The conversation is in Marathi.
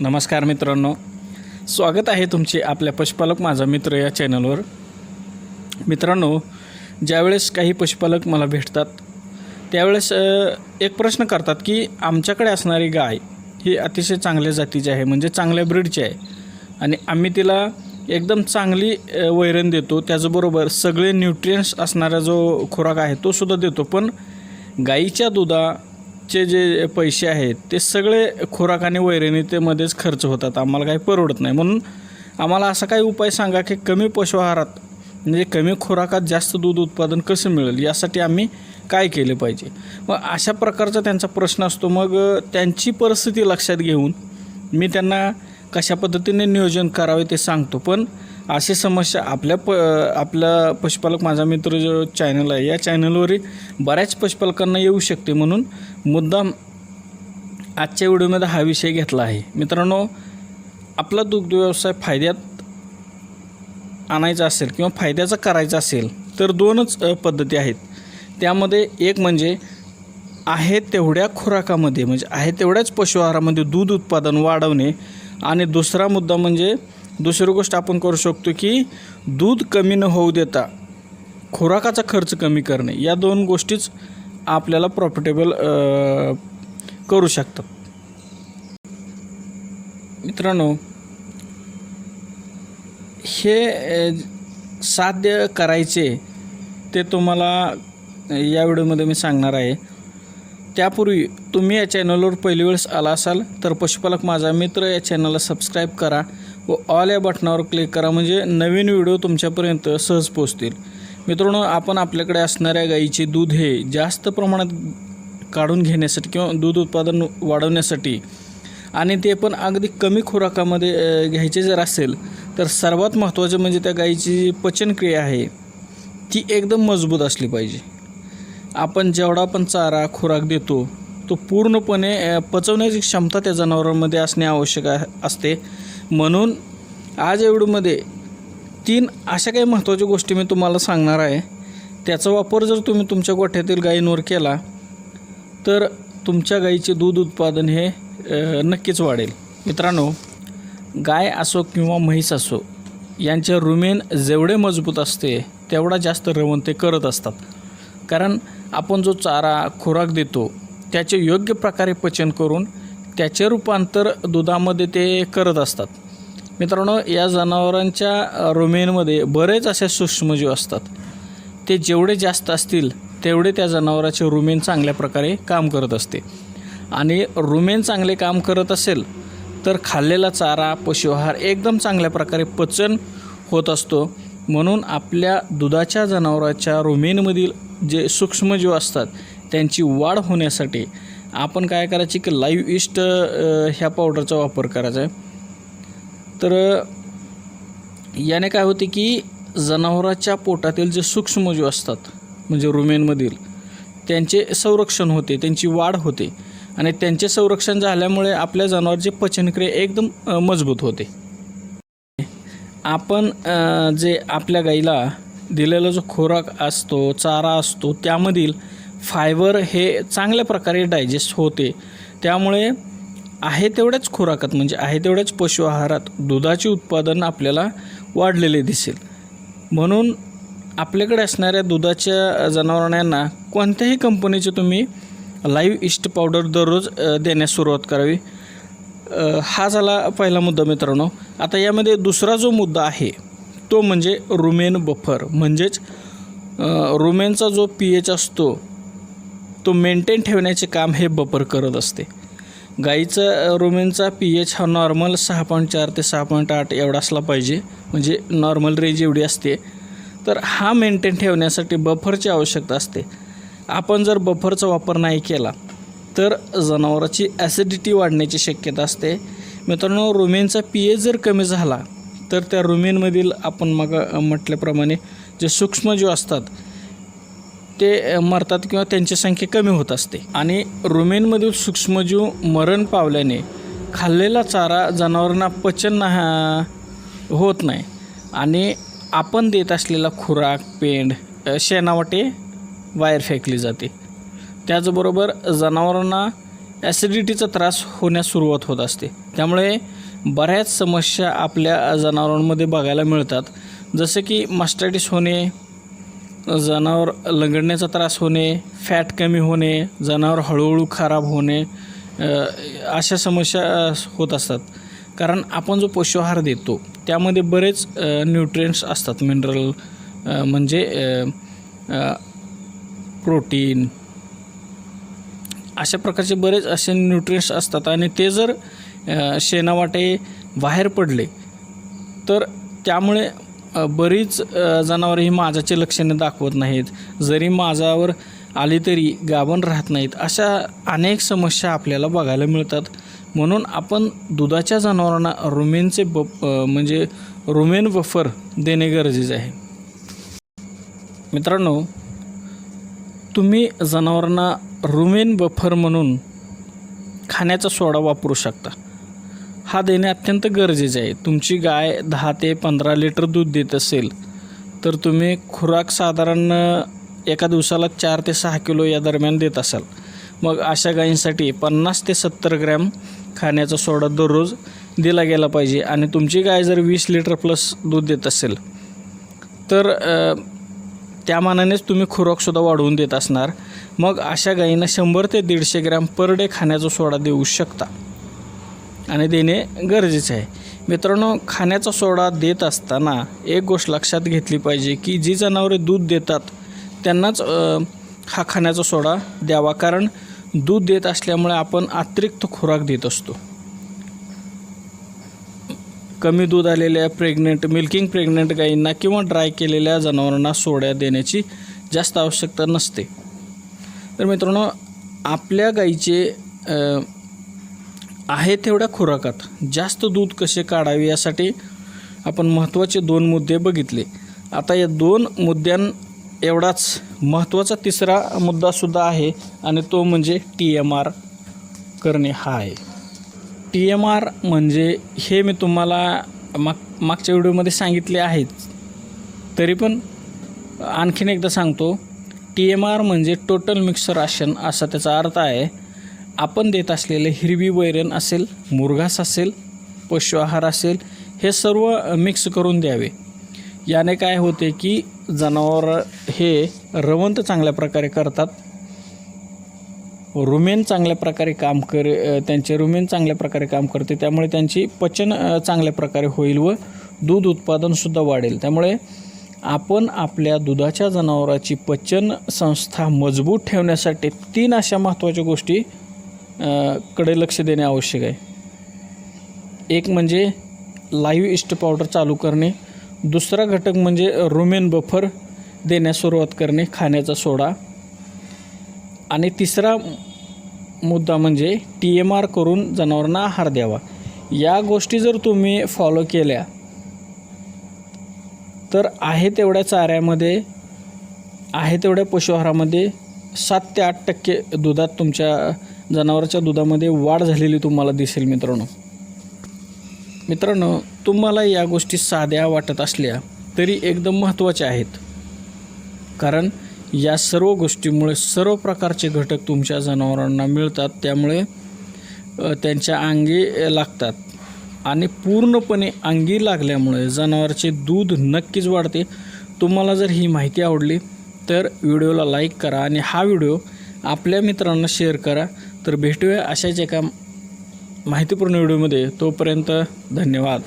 नमस्कार मित्रांनो. स्वागत आहे तुमचे आपल्या पशुपालक माझा मित्र या चॅनलवर. मित्रांनो ज्यावेळेस काही पशुपालक मला भेटतात त्यावेळेस एक प्रश्न करतात की आमच्याकडे असणारी गाय ही अतिशय चांगल्या जातीची आहे म्हणजे चांगल्या ब्रीडची आहे. आणि आम्ही तिला एकदम चांगली वैरण देतो. त्याचबरोबर सगळे न्यूट्रियन्स असणारा जो खुराक आहे तो सुद्धा देतो. पण गाईच्या दुधा चे जे पैसे आहेत ते सगळे खुराक आणि वैरणीतेमध्येच खर्च होतात. आम्हाला काही परवडत नाही. म्हणून आम्हाला असा काही उपाय सांगा की कमी पशुआहारात म्हणजे कमी खुराकात जास्त दूध उत्पादन कसं मिळेल? यासाठी आम्ही काय केले पाहिजे? मग अशा प्रकारचा त्यांचा प्रश्न असतो. मग त्यांची परिस्थिती लक्षात घेऊन मी त्यांना कशा पद्धतीने नियोजन करावे ते सांगतो. पण अशी समस्या आपल्या प आपला पशुपालक माझा मित्र जो चॅनल आहे या चॅनलवरही बऱ्याच पशुपालकांना येऊ शकते म्हणून मुद्दाम आजच्या व्हिडिओमध्ये हा विषय घेतला आहे. मित्रांनो आपला दुग्ध व्यवसाय फायद्यात आणायचा असेल किंवा फायद्याचा करायचा असेल तर दोनच पद्धती आहेत. त्यामध्ये एक म्हणजे आहे तेवढ्या खुराकामध्ये म्हणजे आहे तेवढ्याच पशुआहारामध्ये दूध उत्पादन वाढवणे आणि दुसरा मुद्दा म्हणजे दुसरी गोष्ट आपण करू शकतो की दूध कमी न होऊ देता खुराकाचा खर्च कमी करणे या दोन गोष्टीच आपल्याला प्रॉफिटेबल करू शकतात. मित्रांनो हे साध्य करायचे ते तुम्हाला या व्हिडिओमध्ये मी सांगणार आहे. त्यापूर्वी तुम्ही या चॅनलवर पहिली वेळेस आला असाल तर पशुपालक माझा मित्र या चॅनलला सबस्क्राईब करा. व ऑल या बटनावर क्लिक करा म्हणजे नवीन व्हिडिओ तुमच्यापर्यंत सहज पोचतील मित्रांनो आपण आपल्याकडे असणाऱ्या गाईचे दूध हे जास्त प्रमाणात काढून घेण्यासाठी किंवा दूध उत्पादन वाढवण्यासाठी आणि ते पण अगदी कमी खुराकामध्ये घ्यायचे जर असेल तर सर्वात महत्त्वाचं म्हणजे त्या गाईची जी पचनक्रिया आहे ती एकदम मजबूत असली पाहिजे. आपण जेवढा पण चारा खुराक देतो तो पूर्णपणे पचवण्याची क्षमता त्या जनावरांमध्ये असणे आवश्यक आहे- असते. म्हणून आज या व्हिडिओमध्ये तीन अशा काही महत्त्वाच्या गोष्टी मी तुम्हाला सांगणार आहे. त्याचा वापर जर तुम्ही तुमच्या गोठ्यातील गायींवर केला तर तुमच्या गाईचे दूध उत्पादन हे नक्कीच वाढेल. मित्रांनो गाय असो किंवा म्हैस असो यांचे रुमेन जेवढे मजबूत असते तेवढा जास्त रवण ते करत असतात. कारण आपण जो चारा खुराक देतो त्याचे योग्य प्रकारे पचन करून त्याचे रूपांतर दुधामध्ये ते करत असतात. मित्रांनो या जनावरांच्या रुमेनमध्ये बरेच असे सूक्ष्मजीव असतात. ते जेवढे जास्त असतील तेवढे त्या जनावराचे रुमेन चांगल्या प्रकारे काम करत असते. आणि रुमेन चांगले काम करत असेल तर खाल्लेला चारा पशुआहार एकदम चांगल्या प्रकारे पचन होत असतो. म्हणून आपल्या दुधाच्या जनावराच्या रुमेनमधील जे सूक्ष्मजीव असतात त्यांची वाढ होण्यासाठी आपण काय करायची की लाईव्ह इस्ट ह्या पावडरचा वापर करायचा आहे. तर याने काय होते की जनावराच्या पोटातील जे सूक्ष्मजीव असतात म्हणजे रुमेनमधील त्यांचे संरक्षण होते त्यांची वाढ होते. आणि त्यांचे संरक्षण झाल्यामुळे आपल्या जनावरची पचनक्रिया एकदम मजबूत होते. आपण जे आपल्या गाईला दिलेला जो खोराक असतो चारा असतो त्यामधील फायबर हे चांगल्या प्रकारे डायजेस्ट होते. त्यामुळे आहे तेवढ्याच खुराकात म्हणजे आहे तेवढ्याच पशु आहारात दुधाचे उत्पादन आपल्याला वाढलेले दिसेल. म्हणून आपल्याकडे असणाऱ्या दुधाच्या जनावरांना कोणत्याही कंपनीचे तुम्ही लाईव्ह इस्ट पावडर दररोज देण्यास सुरुवात करावी. हा झाला पहिला मुद्दा मित्रांनो. आता यामध्ये दुसरा जो मुद्दा आहे तो म्हणजे रुमेन बफर. म्हणजेच रुमेनचा जो पी एच असतो तो मेंटेन ठेवण्याचे काम हे बफर करत असते. गाईचा रुमेनचा पी एच हा नॉर्मल सहा पॉईंट चार ते सहा पॉईंट आठ एवढा असला पाहिजे म्हणजे नॉर्मल रेंज एवढी असते. तर हा मेंटेन ठेवण्यासाठी बफरची आवश्यकता असते. आपण जर बफरचा वापर नाही केला तर जनावराची ॲसिडिटी वाढण्याची शक्यता असते. मित्रांनो रुमेनचा पी एच जर कमी झाला तर त्या रुमेनमधील आपण मग म्हटल्याप्रमाणे जे सूक्ष्मजीव असतात ते मरतात किंवा त्यांची संख्या कमी होत असते. आणि रुमेनमधील सूक्ष्मजीव मरण पावल्याने खाल्लेला चारा जनावरांना पचन ना होत नाही. आणि आपण देत असलेला खुराक पेंड शेणावाटे बाहेर फेकली जाते. त्याचबरोबर जनावरांना ॲसिडिटीचा त्रास होण्यास सुरुवात होत असते. त्यामुळे बऱ्याच समस्या आपल्या जनावरांमध्ये बघायला मिळतात. जसं की मास्टायटिस होणे जनावर लंगडण्याचा त्रास होणे फॅट कमी होणे जनावर हळूहळू खराब होणे अशा समस्या होत असतात. कारण आपण जो पशुआहार देतो त्यामध्ये बरेच न्यूट्रिएंट्स असतात. मिनरल म्हणजे प्रोटीन अशा प्रकारचे बरेच असे न्यूट्रिएंट्स असतात आणि ते जर शेणावाटे बाहेर पडले तर त्यामुळे बरीच जनावरं ही माझाचे लक्षणे दाखवत नाहीत. जरी माझावर आली तरी गाभण राहत नाहीत. अशा अनेक समस्या आपल्याला बघायला मिळतात. म्हणून आपण दुधाच्या जनावरांना रुमेनचे ब म्हणजे रुमेन बफर देणे गरजेचे आहे. मित्रांनो तुम्ही जनावरांना रुमेन बफर म्हणून खाण्याचा सोडा वापरू शकता. हा देणे अत्यंत गरजेचे आहे. तुमची गाय दहा ते पंधरा लिटर दूध देत असेल तर तुम्ही खुराक साधारण एका दिवसाला चार ते सहा किलो या दरम्यान देत असाल. मग अशा गायींसाठी पन्नास ते सत्तर ग्रॅम खाण्याचा सोडा दररोज दिला गेला पाहिजे आणि तुमची गाय जर वीस लिटर प्लस दूध देत असेल तर त्या मानानेच तुम्ही खुराकसुद्धा वाढवून देत असणार. मग अशा गायींना शंभर ते दीडशे ग्रॅम पर डे खाण्याचा सोडा देऊ शकता. आणि देणे गरजेचे आहे. मित्रांनो खाण्याचा सोडा देत असताना एक गोष्ट लक्षात घेतली पाहिजे की जी जनावरे दूध देतात त्यांनाच हा खाण्याचा सोडा द्यावा. कारण दूध देत असल्यामुळे आपण अतिरिक्त खुराक देत असतो. कमी दूध आलेल्या प्रेग्नेंट मिल्किंग प्रेग्नेंट गायींना किंवा ड्राय केलेल्या जनावरांना सोड्या देण्याची जास्त आवश्यकता नसते. तर मित्रांनो आपल्या गाईचे आहे तेवढ्या खुराकात. जास्त दूध कसे काढावे यासाठी आपण महत्त्वाचे दोन मुद्दे बघितले. आता या दोन मुद्द्यां एवढाच महत्त्वाचा तिसरा मुद्दासुद्धा आहे आणि तो म्हणजे टी एम आर करणे हा आहे. टी एम आर म्हणजे हे मी तुम्हाला माग मागच्या व्हिडिओमध्ये सांगितले आहेच तरी पण आणखीन एकदा सांगतो टी एम आर म्हणजे टोटल मिक्सर राशन असा त्याचा अर्थ आहे. आपण देत असलेले हिरवी वैरण असेल मुरघास असेल पशु आहार असेल हे सर्व मिक्स करून द्यावे. याने काय होते की जनावर हे रवंत चांगल्या प्रकारे करतात. रुमेन चांगल्या प्रकारे काम कर त्यांचे रुमेन चांगल्या प्रकारे काम करते. त्यामुळे त्यांची पचन चांगल्या प्रकारे होईल व दूध उत्पादनसुद्धा वाढेल. त्यामुळे आपण आपल्या दुधाच्या जनावराची पचन संस्था मजबूत ठेवण्यासाठी तीन अशा महत्त्वाच्या गोष्टी कडे लक्ष देणे आवश्यक आहे. एक म्हणजे लाईव्ह इस्ट पावडर चालू करणे. दुसरा घटक म्हणजे रुमेन बफर देण्यास सुरुवात करणे खाण्याचा सोडा. आणि तिसरा मुद्दा म्हणजे टी एम आर करून जनावरांना आहार द्यावा. या गोष्टी जर तुम्ही फॉलो केल्या तर आहे तेवढ्या चाऱ्यामध्ये आहे तेवढ्या पशुआहारामध्ये सात ते आठ टक्के दुधात तुमच्या जनावराच्या दुधामध्ये वाढ झालेली तुम्हाला दिसेल मित्रांनो. मित्रांनो तुम्हाला या गोष्टी साध्या वाटत असल्या तरी एकदम महत्त्वाच्या आहेत. कारण या सर्व गोष्टीमुळे सर्व प्रकारचे घटक तुमच्या जनावरांना मिळतात त्यामुळे त्यांच्या अंगी लागतात. आणि पूर्णपणे अंगी लागल्यामुळे जनावरचे दूध नक्कीच वाढते. तुम्हाला जर ही माहिती आवडली तर व्हिडिओला लाईक करा आणि हा व्हिडिओ आपल्या मित्रांना शेअर करा. तर भेटूया अशाच एका माहितीपूर्ण व्हिडिओमध्ये. तोपर्यंत धन्यवाद.